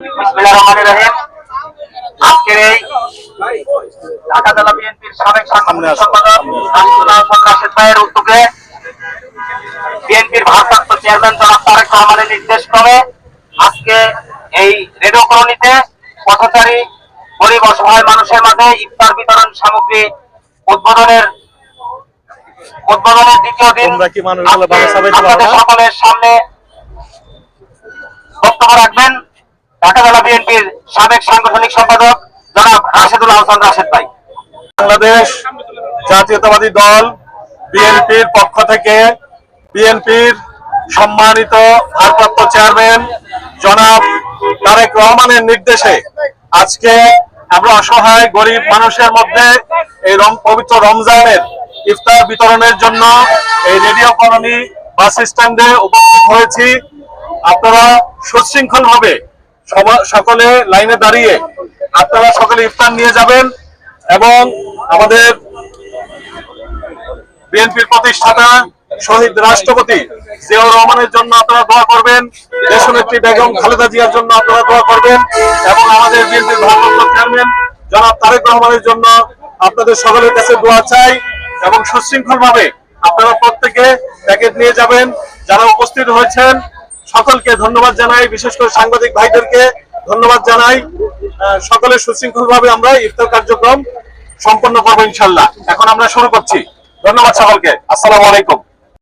বিসমিল্লাহির আজকের এই ঢাকা জেলা বিএনপির সাবেক সাংগঠনিক সম্পাদক রাশেদ ভাইয়ের উদ্যোগে বিএনপির ভারপ্রাপ্ত চেয়ারম্যান জনাব তারেক রহমানের নির্দেশ ক্রমে আজকে এই রেডিও কলোনিতে পথচারী গরিব অসহায় মানুষের মাঝে ইফতার বিতরণ সামগ্রী উদ্বোধনের উদ্বোধনের দ্বিতীয় দিন আপনাদের সকলের সামনে বক্তব্য রাখবেন। ঢাকা জেলা বিএনপির সাবেক সাংগঠনিক সম্পাদক জনাব রাশেদুল হাসান রাশেদ ভাই। বাংলাদেশ জাতীয়তাবাদী দল বিএনপির পক্ষ থেকে বিএনপির সম্মানিত ভারপ্রাপ্ত চেয়ারম্যান জনাব তারেক রহমানের নির্দেশে আজকে আমরা অসহায় গরিব মানুষের মধ্যে এই পবিত্র রমজানের ইফতার বিতরণের জন্য এই রেডিও কলোনি বাস স্ট্যান্ডে উপস্থিত হয়েছি। আপনারা সুশৃঙ্খল ভাবে সকলে লাইনে দাঁড়িয়ে আপনারা সকলে ইফতার নিয়ে যাবেন এবং আমাদের বিএনপির প্রতিষ্ঠাতা শহীদ রাষ্ট্রপতি জিয়াউর রহমানের জন্য আপনারা দোয়া করবেন, দেশনেত্রী বেগম খালেদা জিয়ার জন্য আপনারা দোয়া করবেন এবং আমাদের বিএনপির ভারপ্রাপ্ত চেয়ারম্যান জনাব তারেক রহমানের জন্য আপনাদের সকলের কাছে দোয়া চাই এবং সুশৃঙ্খল ভাবে আপনারা প্রত্যেকে প্যাকেট নিয়ে যাবেন, যারা উপস্থিত হয়েছেন সকলকে ধন্যবাদ জানাই, বিশেষ করে সাংবাদিক ভাইদেরকে ধন্যবাদ জানাই। সকলে সুশৃঙ্খল ভাবে আমরা ইফতার কার্যক্রম সম্পন্ন করব ইনশাল্লাহ। এখন আমরা শুরু করছি। ধন্যবাদ সকলকে। আসসালামু আলাইকুম।